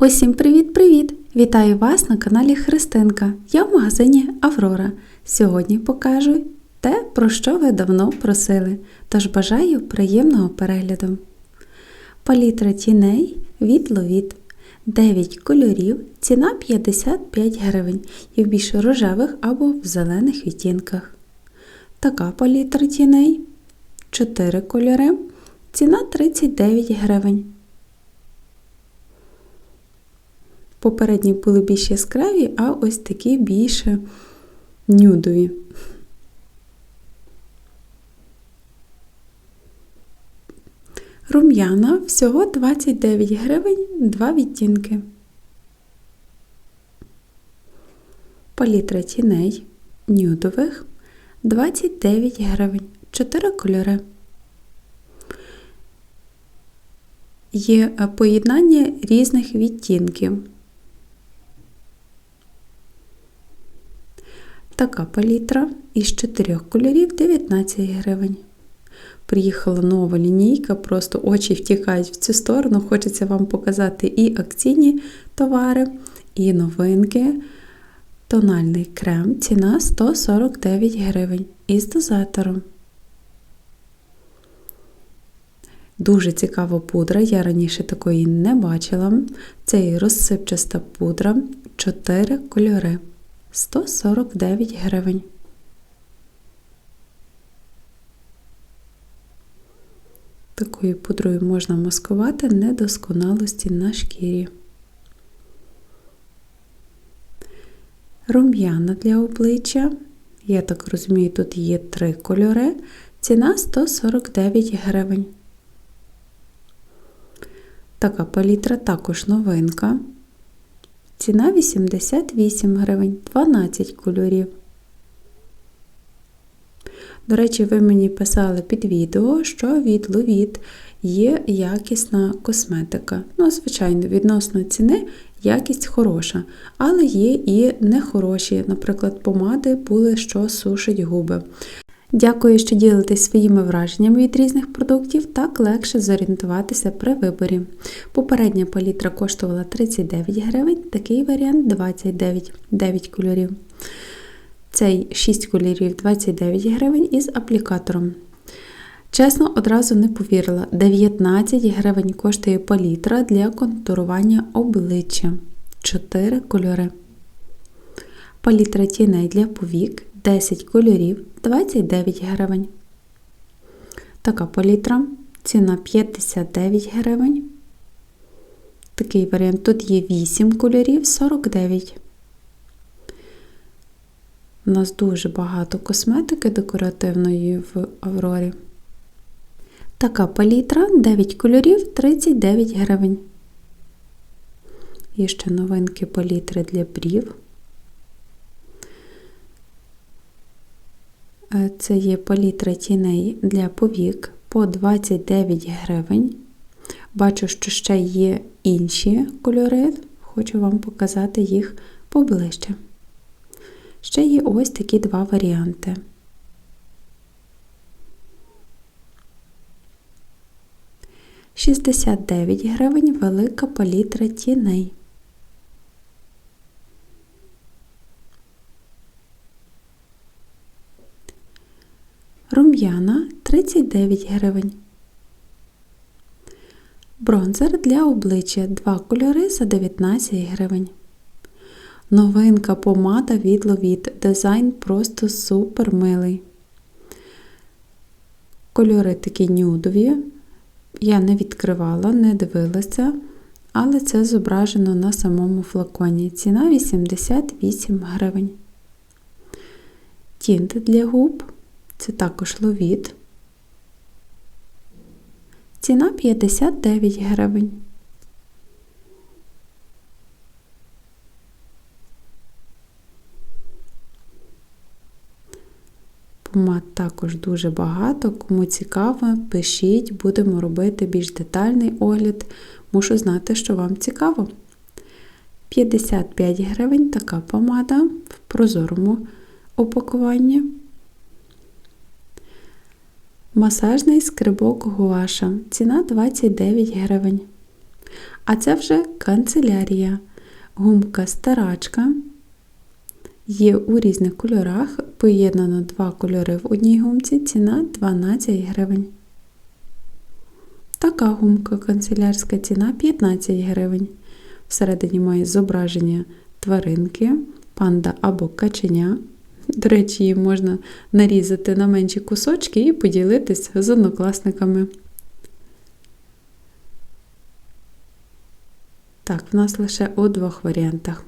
Усім привіт-привіт! Вітаю вас на каналі Христинка. Я в магазині Аврора. Сьогодні покажу те, про що ви давно просили. Тож бажаю приємного перегляду. Палітра тіней від Ловіт. 9 кольорів, ціна 55 гривень і в більш рожевих або в зелених відтінках. Така палітра тіней 4 кольори, ціна 39 гривень. Попередні були більш яскраві, а ось такі більше нюдові. Рум'яна всього 29 гривень, 2 відтінки. Палітра тіней нюдових 29 гривень, 4 кольори. Є поєднання різних відтінків. Така палітра із 4 кольорів 19 гривень. Приїхала нова лінійка, просто очі втікають в цю сторону. Хочеться вам показати і акційні товари, і новинки. Тональний крем, ціна 149 гривень із дозатором. Дуже цікава пудра, я раніше такої не бачила. Це і розсипчаста пудра, 4 кольори. 149 гривень. Такою пудрою можна маскувати недосконалості на шкірі. Рум'яна для обличчя. Я так розумію, тут є три кольори. Ціна 149 гривень. Така палітра також новинка. Ціна 88 гривень, 12 кольорів. До речі, ви мені писали під відео, що від Ловіт є якісна косметика. Ну, звичайно, відносно ціни якість хороша, але є і нехороші, наприклад, помади були, що сушать губи. Дякую, що ділитесь своїми враженнями від різних продуктів, так легше зорієнтуватися при виборі. Попередня палітра коштувала 39 гривень, такий варіант 29 9 кольорів. Цей 6 кольорів 29 гривень із аплікатором. Чесно, одразу не повірила, 19 гривень коштує палітра для контурування обличчя. 4 кольори. Палітра тіней для повік 10 кольорів 29 гривень. Така палітра. Ціна 59 гривень. Такий варіант. Тут є 8 кольорів 49. У нас дуже багато косметики декоративної в Аврорі. Така палітра 9 кольорів 39 гривень. Є ще новинки палітри для брів. Це є палітра тіней для повік по 29 гривень. Бачу, що ще є інші кольори, хочу вам показати їх поближче. Ще є ось такі два варіанти. Шістдесят дев'ять гривень велика палітра тіней. Рум'яна 39 гривень. Бронзер для обличчя 2 кольори за 19 гривень. Новинка помада від Ловіт. Дизайн просто супер милий. Кольори такі нюдові. Я не відкривала, не дивилася, але це зображено на самому флаконі. Ціна 88 гривень. Тінт для губ. Це також ловіт. Ціна 59 гривень. Помад також дуже багато. Кому цікаво, пишіть, будемо робити більш детальний огляд. Мушу знати, що вам цікаво. 55 гривень така помада в прозорому упакуванні. Масажний скрибок гуаша. Ціна 29 гривень. А це вже канцелярія. Гумка старачка. Є у різних кольорах. Поєднано два кольори в одній гумці. Ціна 12 гривень. Така гумка канцелярська ціна 15 гривень. Всередині має зображення тваринки, панда або каченя. До речі, її можна нарізати на менші кусочки і поділитись з однокласниками. Так, в нас лише у двох варіантах.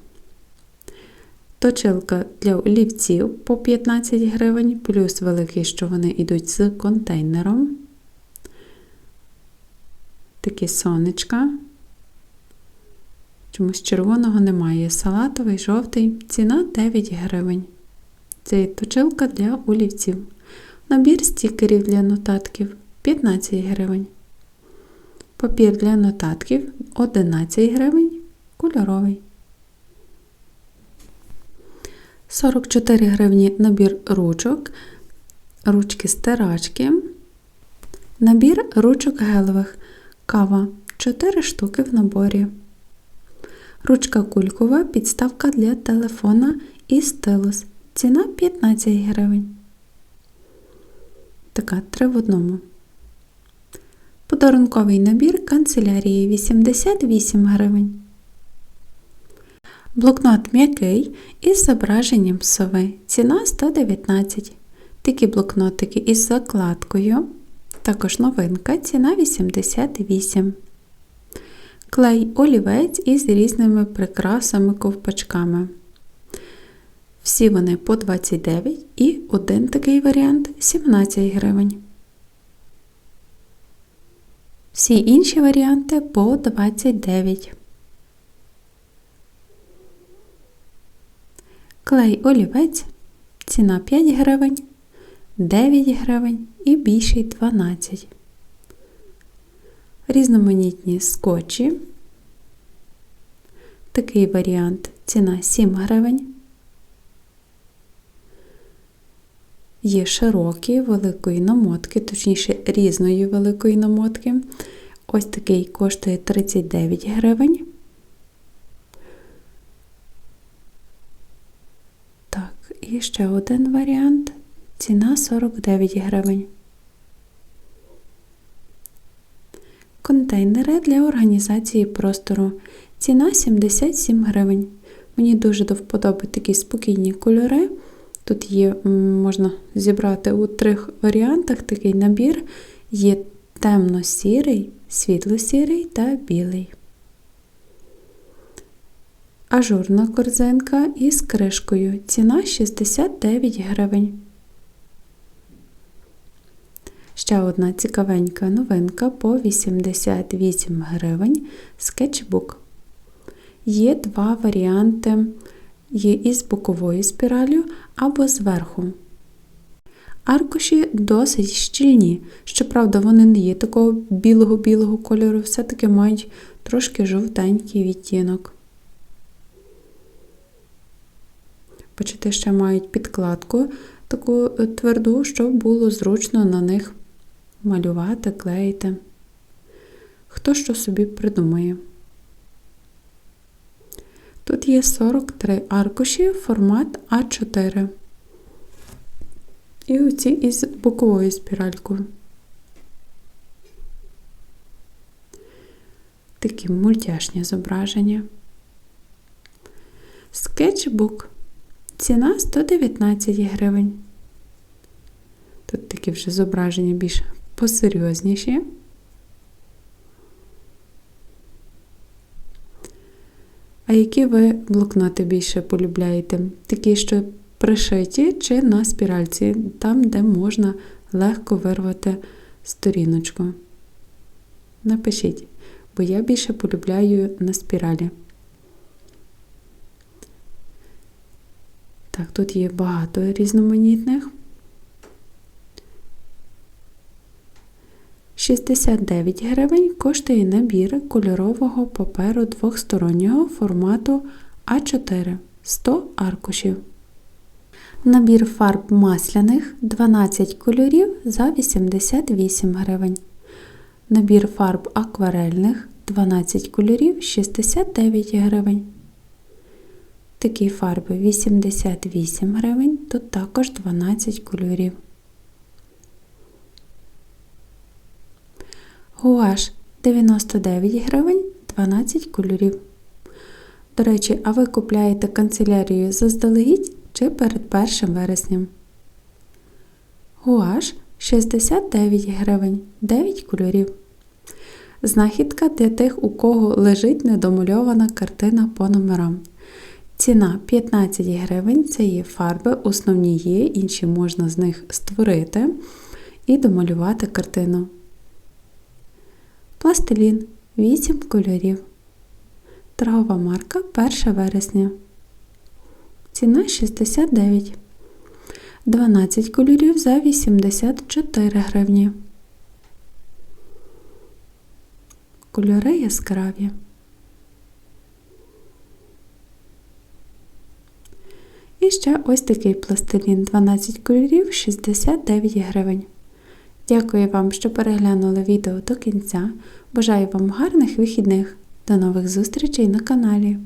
Точилка для олівців по 15 гривень, плюс великий, що вони йдуть з контейнером. Такі сонечка. Чомусь червоного немає. Салатовий, жовтий. Ціна 9 гривень. Це точилка для олівців. Набір стікерів для нотатків 15 гривень. Папір для нотатків 11 гривень. Кольоровий. 44 гривні набір ручок, ручки стирачки. Набір ручок гелевих. Кава 4 штуки в наборі. Ручка кулькова, підставка для телефона і стилус. Ціна 15 гривень. Така три в одному. Подарунковий набір канцелярії 88 гривень. Блокнот м'який із зображенням сови. Ціна 119 Такі блокнотики із закладкою. Також новинка, ціна 88 Клей олівець із різними прикрасами ковпачками. Всі вони по 29 і один такий варіант 17 гривень. Всі інші варіанти по 29. Клей олівець. Ціна 5 гривень, 9 гривень і більший 12. Різноманітні скотчі. Такий варіант ціна 7 гривень. Є широкі великої намотки, точніше різної великої намотки. Ось такий коштує 39 гривень. Так, і ще один варіант. Ціна 49 гривень. Контейнери для організації простору. Ціна 77 гривень. Мені дуже до вподоби такі спокійні кольори. Тут є, можна зібрати у трьох варіантах такий набір. Є темно-сірий, світло-сірий та білий. Ажурна корзинка із кришкою. Ціна 69 гривень. Ще одна цікавенька новинка по 88 гривень скетчбук. Є два варіанти є із боковою спіралью або зверху. Аркуші досить щільні, щоправда, вони не є такого білого-білого кольору, все-таки мають трошки жовтенький відтінок. Бачите, ще мають підкладку таку тверду, щоб було зручно на них малювати, клеїти. Хто що собі придумає. Тут є 43 аркуші, формат А4. І оці із боковою спіралькою. Такі мультяшні зображення. Скетчбук. Ціна 119 гривень. Тут такі вже зображення більш посерйозніші. А які ви блокноти більше полюбляєте? Такі, що пришиті чи на спіральці, там, де можна легко вирвати сторіночку. Напишіть, бо я більше полюбляю на спіралі. Так, тут є багато різноманітних. 69 гривень коштує набір кольорового паперу двохстороннього формату А4 100 аркушів. Набір фарб масляних 12 кольорів за 88 гривень. Набір фарб акварельних 12 кольорів 69 гривень. Такі фарби 88 гривень, тут також 12 кольорів. Гуаш 99 гривень, 12 кольорів. До речі, а ви купляєте канцелярію заздалегідь чи перед 1 вереснем? Гуаш 69 гривень, 9 кольорів. Знахідка для тих, у кого лежить недомальована картина по номерам. Ціна 15 гривень, це є фарби, основні є, інші можна з них створити і домалювати картину. Пластилін 8 кольорів. Торгова марка 1 вересня. Ціна 69. 12 кольорів за 84 гривні. Кольори яскраві. І ще ось такий пластилін 12 кольорів 69 гривень. Дякую вам, що переглянули відео до кінця. Бажаю вам гарних вихідних. До нових зустрічей на каналі.